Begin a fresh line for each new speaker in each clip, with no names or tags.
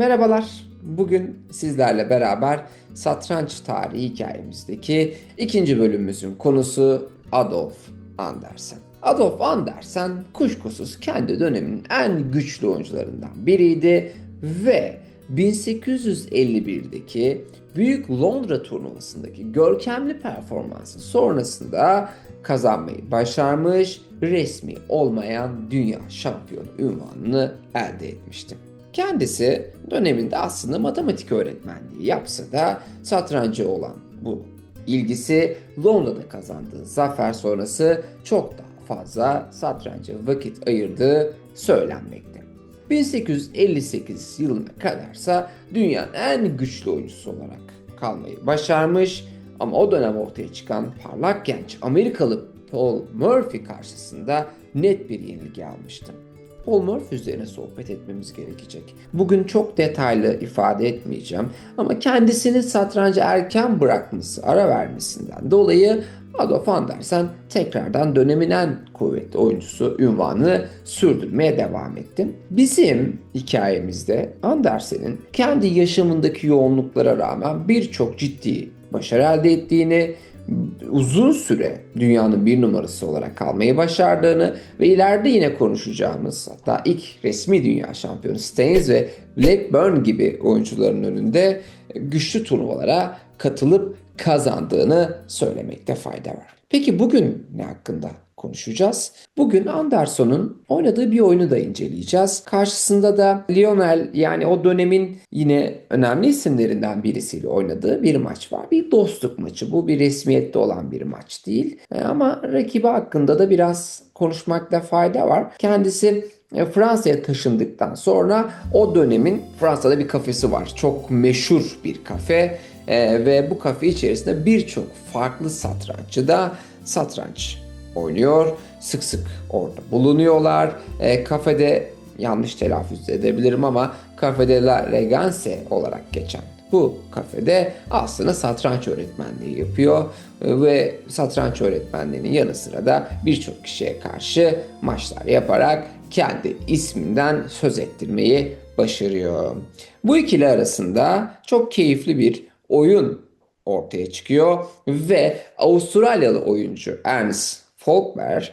Merhabalar. Bugün sizlerle beraber satranç tarihi hikayemizdeki ikinci bölümümüzün konusu Adolf Andersen. Adolf Andersen kuşkusuz kendi döneminin en güçlü oyuncularından biriydi ve 1851'deki Büyük Londra turnuvasındaki görkemli performansı sonrasında kazanmayı başarmış, resmi olmayan dünya şampiyonu ünvanını elde etmişti. Kendisi döneminde aslında matematik öğretmenliği yapsa da satrancı olan bu ilgisi Londra'da kazandığı zafer sonrası çok daha fazla satranca vakit ayırdığı söylenmekte. 1858 yılına kadarsa dünyanın en güçlü oyuncusu olarak kalmayı başarmış ama o dönem ortaya çıkan parlak genç Amerikalı Paul Murphy karşısında net bir yenilgi almıştı. Murphy üzerine sohbet etmemiz gerekecek. Bugün çok detaylı ifade etmeyeceğim ama kendisini satrancı erken bırakması, ara vermesinden dolayı Adolf Andersen tekrardan dönemin en kuvvetli oyuncusu ünvanını sürdürmeye devam etti. Bizim hikayemizde Andersen'in kendi yaşamındaki yoğunluklara rağmen birçok ciddi başarı elde ettiğini, uzun süre dünyanın bir numarası olarak kalmayı başardığını ve ileride yine konuşacağımız hatta ilk resmi dünya şampiyonu Staines ve Blackburn gibi oyuncuların önünde güçlü turnuvalara katılıp kazandığını söylemekte fayda var. Peki bugün ne hakkında konuşacağız? Bugün Anderson'un oynadığı bir oyunu da inceleyeceğiz. Karşısında da Lionel yani o dönemin yine önemli isimlerinden birisiyle oynadığı bir maç var. Bir dostluk maçı. Bu bir resmiyette olan bir maç değil. E, ama rakibi hakkında da biraz konuşmakta fayda var. Kendisi e, Fransa'ya taşındıktan sonra o dönemin Fransa'da bir kafesi var. Çok meşhur bir kafe. Ee, ve bu kafe içerisinde birçok farklı satranççı da satranç oynuyor. Sık sık orada bulunuyorlar. Ee, kafede yanlış telaffuz edebilirim ama kafede La Regance olarak geçen bu kafede aslında satranç öğretmenliği yapıyor Ee, ve satranç öğretmenliğinin yanı sıra da birçok kişiye karşı maçlar yaparak kendi isminden söz ettirmeyi başarıyor. Bu ikili arasında çok keyifli bir oyun ortaya çıkıyor ve Avustralyalı oyuncu Ernst Folkberg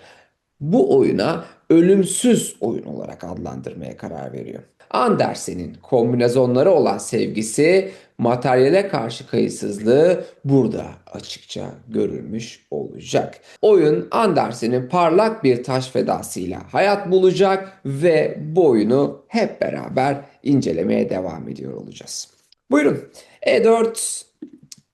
bu oyuna ölümsüz oyun olarak adlandırmaya karar veriyor. Andersen'in kombinasyonlara olan sevgisi, materyale karşı kayıtsızlığı burada açıkça görülmüş olacak. Oyun Andersen'in parlak bir taş fedasıyla hayat bulacak ve bu oyunu hep beraber incelemeye devam ediyor olacağız. Buyurun. E4,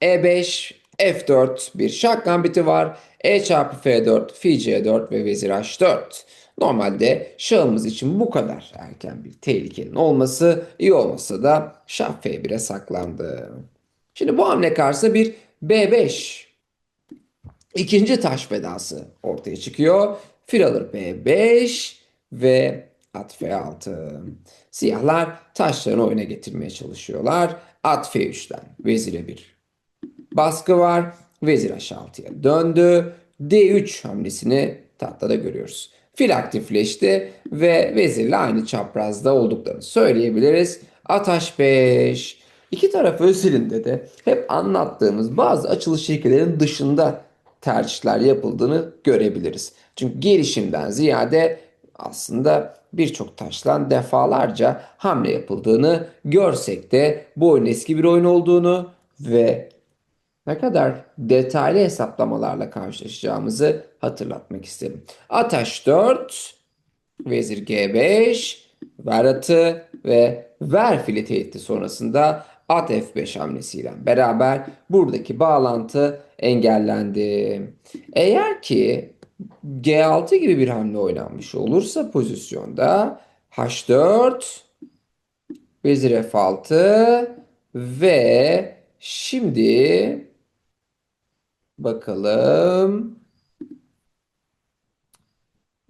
E5, F4 bir şah gambiti var. E çarpı F4, fi C4 ve vezir H4. Normalde şahımız için bu kadar erken bir tehlikenin olması iyi olmasa da şah F1'e saklandı. Şimdi bu hamle karşısında bir B5 ikinci taş fedası ortaya çıkıyor. Fil alır B5 ve at F6. Siyahlar taşlarını oyuna getirmeye çalışıyorlar. At F3'ten vezire bir baskı var. Vezir H6'ya döndü. D3 hamlesini tahtada görüyoruz. Fil aktifleşti ve vezirle aynı çaprazda olduklarını söyleyebiliriz. At H5. İki taraf özelinde de hep anlattığımız bazı açılış şekillerinin dışında tercihler yapıldığını görebiliriz. Çünkü gelişimden ziyade aslında birçok taşlan defalarca hamle yapıldığını görsek de bu oyun eski bir oyun olduğunu ve ne kadar detaylı hesaplamalarla karşılaşacağımızı hatırlatmak isterim. At H4, Vezir G5, ver atı ve ver fili tehdidi sonrasında at F5 hamlesiyle beraber buradaki bağlantı engellendi. Eğer ki G6 gibi bir hamle oynanmış olursa pozisyonda H4, Vezir F6 ve şimdi bakalım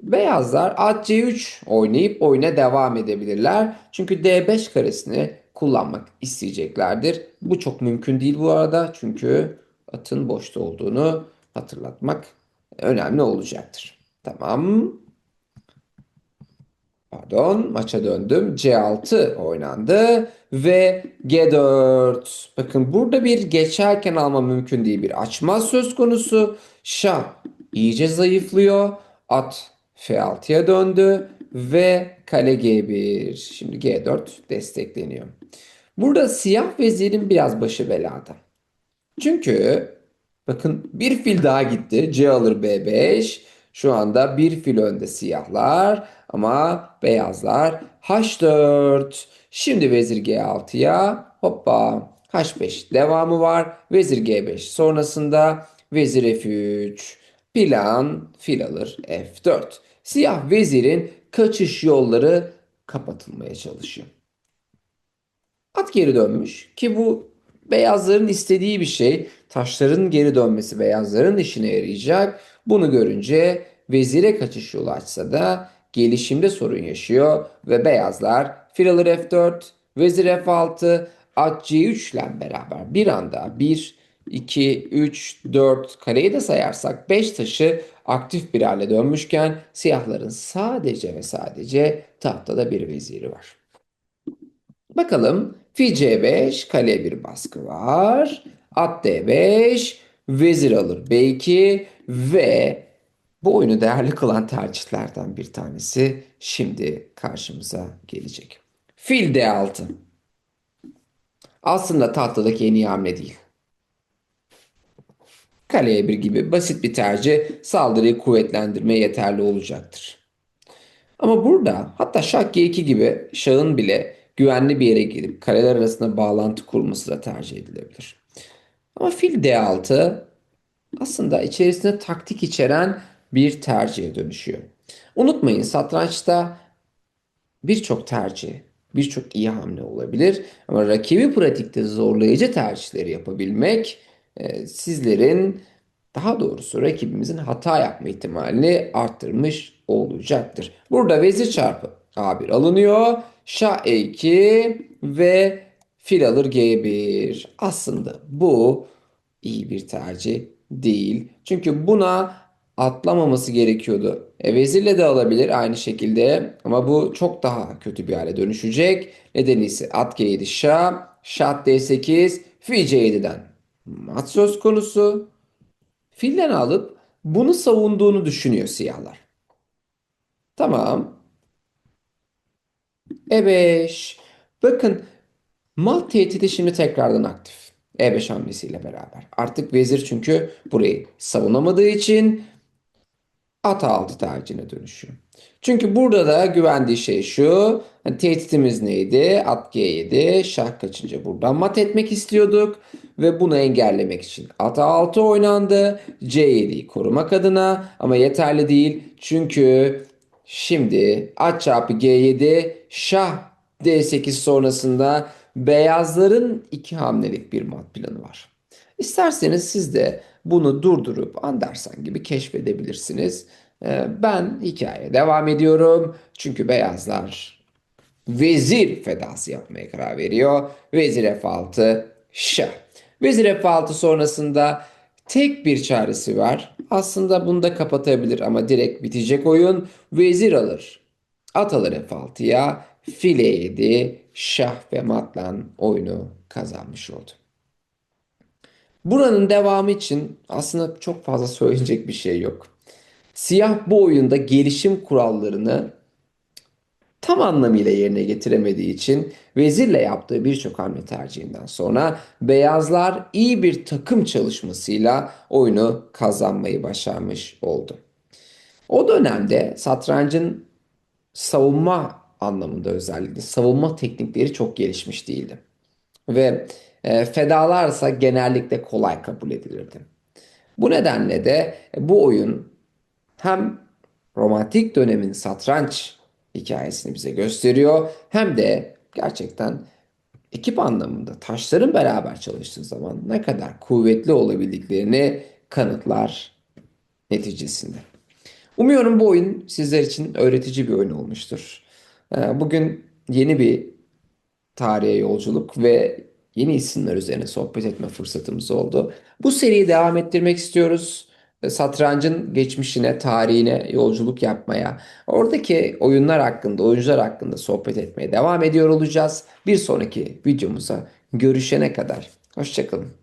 Beyazlar at C3 oynayıp oyuna devam edebilirler. Çünkü D5 karesini kullanmak isteyeceklerdir. Bu çok mümkün değil bu arada. Çünkü atın boşta olduğunu hatırlatmak önemli olacaktır. Tamam. Pardon, maça döndüm. C6 oynandı ve G4. Bakın burada bir geçerken alma mümkün değil. Bir açma söz konusu. Şah iyice zayıflıyor. At F6'ya döndü ve kale G1. Şimdi G4 destekleniyor. Burada siyah vezirin biraz başı belada. Çünkü bakın bir fil daha gitti. C alır B5. Şu anda bir fil önde siyahlar ama beyazlar H4. Şimdi vezir G6'ya hoppa H5 devamı var. Vezir G5 sonrasında vezir F3. Plan fil alır F4. Siyah vezirin kaçış yolları kapatılmaya çalışıyor. At geri dönmüş ki bu beyazların istediği bir şey. Taşların geri dönmesi beyazların işine yarayacak. Bunu görünce vezire kaçış yolu açsa da gelişimde sorun yaşıyor ve beyazlar fil alır F4, vezir F6, at C3 ile beraber bir anda 1, 2, 3, 4 kareyi de sayarsak 5 taşı aktif bir hale dönmüşken siyahların sadece ve sadece tahtada bir veziri var. Bakalım Fi C5 kale bir baskı var. At D5 vezir alır B2 ve bu oyunu değerli kılan tercihlerden bir tanesi şimdi karşımıza gelecek. Fil D6. Aslında tahtadaki en iyi hamle değil. Kaleye bir gibi basit bir tercih saldırıyı kuvvetlendirmeye yeterli olacaktır. Ama burada hatta şah G2 gibi şahın bile güvenli bir yere gidip kareler arasında bağlantı kurması da tercih edilebilir. Ama fil D6 aslında içerisinde taktik içeren bir tercihe dönüşüyor. Unutmayın satrançta birçok tercih, birçok iyi hamle olabilir. Ama rakibi pratikte zorlayıcı tercihleri yapabilmek e, sizlerin daha doğrusu rakibimizin hata yapma ihtimalini arttırmış olacaktır. Burada vezir çarpı A1 alınıyor. Şah E2 ve fil alır G1. Aslında bu iyi bir tercih değil. Çünkü buna atlamaması gerekiyordu. E, vezirle de alabilir aynı şekilde ama bu çok daha kötü bir hale dönüşecek. Nedeni ise at G7 şah, şah D8, fil C7'den mat söz konusu. Filden alıp bunu savunduğunu düşünüyor siyahlar. Tamam. E5. Bakın mat tehdidi şimdi tekrardan aktif. E5 hamlesiyle beraber. Artık vezir çünkü burayı savunamadığı için at altı tercihine dönüşüyor. Çünkü burada da güvendiği şey şu. Hani tehditimiz neydi? At G7. Şah kaçınca buradan mat etmek istiyorduk. Ve bunu engellemek için at A6 oynandı. C7'yi korumak adına. Ama yeterli değil. Çünkü şimdi at çarpı G7 şah D8 sonrasında beyazların iki hamlelik bir mat planı var. İsterseniz siz de bunu durdurup Andersen gibi keşfedebilirsiniz. Ee, ben hikayeye devam ediyorum. Çünkü beyazlar vezir fedası yapmaya karar veriyor. Vezir F6 şah. Vezir F6 sonrasında tek bir çaresi var. Aslında bunu da kapatabilir ama direkt bitecek oyun. Vezir alır. At alır F6'ya. File 7 şah ve matlan oyunu kazanmış oldu. Buranın devamı için aslında çok fazla söyleyecek bir şey yok. Siyah bu oyunda gelişim kurallarını tam anlamıyla yerine getiremediği için vezirle yaptığı birçok hamle tercihinden sonra beyazlar iyi bir takım çalışmasıyla oyunu kazanmayı başarmış oldu. O dönemde satrancın savunma anlamında özellikle savunma teknikleri çok gelişmiş değildi. Ve e, fedalarsa genellikle kolay kabul edilirdi. Bu nedenle de bu oyun hem romantik dönemin satranç hikayesini bize gösteriyor hem de gerçekten ekip anlamında taşların beraber çalıştığı zaman ne kadar kuvvetli olabildiklerini kanıtlar neticesinde. Umuyorum bu oyun sizler için öğretici bir oyun olmuştur. Ee, bugün yeni bir tarihe yolculuk ve yeni isimler üzerine sohbet etme fırsatımız oldu. Bu seriyi devam ettirmek istiyoruz. satrancın geçmişine, tarihine yolculuk yapmaya, oradaki oyunlar hakkında, oyuncular hakkında sohbet etmeye devam ediyor olacağız. Bir sonraki videomuza görüşene kadar hoşçakalın.